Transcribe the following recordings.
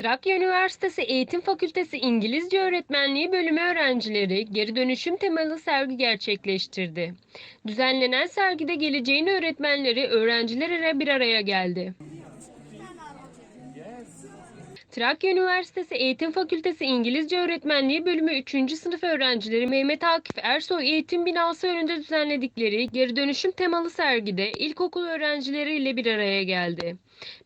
Trakya Üniversitesi Eğitim Fakültesi İngilizce Öğretmenliği bölümü öğrencileri geri dönüşüm temalı sergi gerçekleştirdi. Düzenlenen sergide geleceğin öğretmenleri öğrenciler ile bir araya geldi. Trakya Üniversitesi Eğitim Fakültesi İngilizce Öğretmenliği bölümü 3. sınıf öğrencileri Mehmet Akif Ersoy Eğitim Binası önünde düzenledikleri geri dönüşüm temalı sergide ilkokul öğrencileri ile bir araya geldi.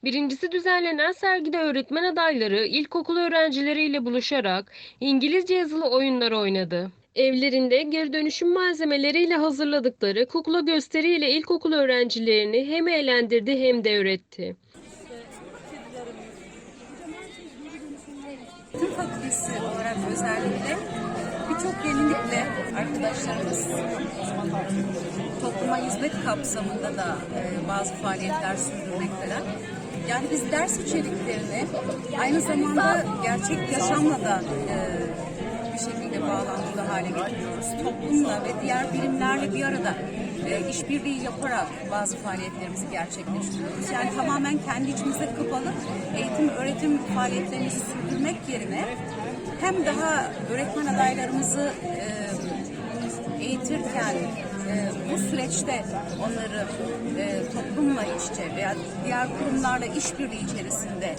Birincisi düzenlenen sergide öğretmen adayları ilkokul öğrencileriyle buluşarak İngilizce yazılı oyunlar oynadı. Evlerinde geri dönüşüm malzemeleriyle hazırladıkları kukla gösteriyle ilkokul öğrencilerini hem eğlendirdi hem de öğretti. Fakültesi olarak özellikle birçok yenilikle arkadaşlarımız topluma hizmet kapsamında da e, bazı faaliyetler sürdürmekteler. Yani biz ders içeriklerini aynı zamanda gerçek yaşamla da e, bağlantılı hale getiriyoruz. Toplumla ve diğer bilimlerle bir arada e, işbirliği yaparak bazı faaliyetlerimizi gerçekleştiriyoruz. Yani tamamen kendi içimize kapalı eğitim öğretim faaliyetlerimizi sürdürmek yerine hem daha öğretmen adaylarımızı e, eğitirken e, bu süreçte onları e, toplumla iç veya diğer kurumlarla işbirliği içerisinde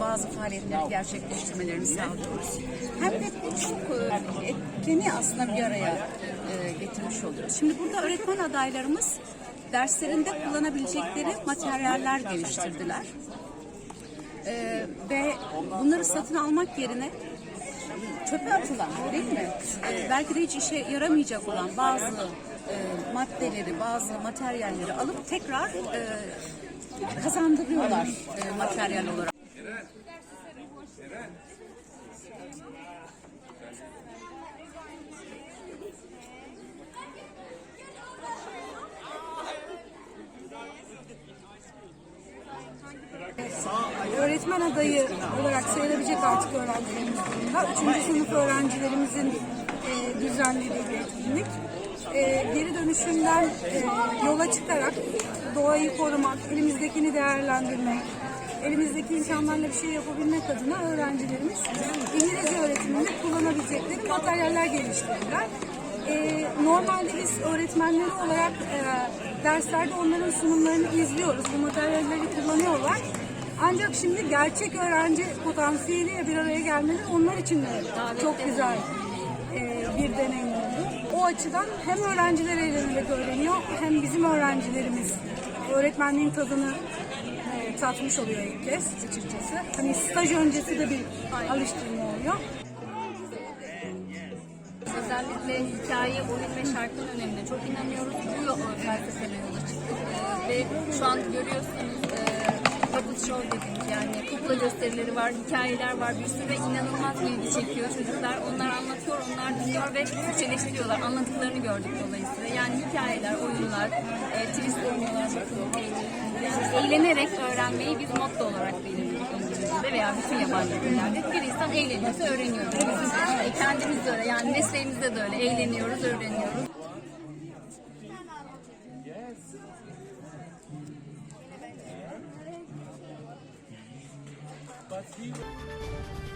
bazı faaliyetleri gerçekleştirmelerini sağlıyoruz. Hem de birçok e, etkeni aslında bir araya e, getirmiş oluyoruz. Şimdi burada öğretmen adaylarımız derslerinde kullanabilecekleri materyaller geliştirdiler. E, ve bunları satın almak yerine çöpe atılan değil mi? E, belki de hiç işe yaramayacak olan bazı e, maddeleri, bazı materyalleri alıp tekrar e, kazandırıyorlar e, materyal olarak. Öğretmen adayı olarak sayılabilecek artık öğrencilerimiz bunda. Üçüncü sınıf öğrencilerimizin e, düzenlediği bir etkinlik. E, geri dönüşümden e, yola çıkarak doğayı korumak, elimizdekini değerlendirmek, elimizdeki imkanlarla bir şey yapabilmek adına öğrencilerimiz İngilizce öğretiminde kullanabilecekleri materyaller geliştirdiler. E, normalde biz öğretmenleri olarak e, derslerde onların sunumlarını izliyoruz. Bu materyalleri kullanıyorlar. Ancak şimdi gerçek öğrenci potansiyeliyle bir araya gelmeleri onlar için de çok güzel e, bir deneyim oldu. O açıdan hem öğrenciler eğlenerek öğreniyor hem bizim öğrencilerimiz öğretmenliğin tadını tatmış oluyor ilk kez açıkçası. Hani staj öncesi de bir alıştırma oluyor. Özellikle hikaye, oyun ve şarkının önemine çok inanıyoruz. Bu yol çıktık. Ee, ve şu an görüyorsunuz gösterileri var, hikayeler var. Bir sürü ve inanılmaz ilgi çekiyor çocuklar. Onlar anlatıyor, onlar dinliyor ve Türkçeleştiriyorlar. Anlattıklarını gördük dolayısıyla. Yani hikayeler, oyunlar, e, twist oynuyorlar. Eğlenerek öğrenmeyi biz motto olarak belirliyoruz. İngilizce'de veya bütün yabancı dillerde bir insan eğleniyorsa öğreniyor. Bizim e, kendimiz de öyle yani mesleğimizde de öyle eğleniyoruz, öğreniyoruz. Passivo.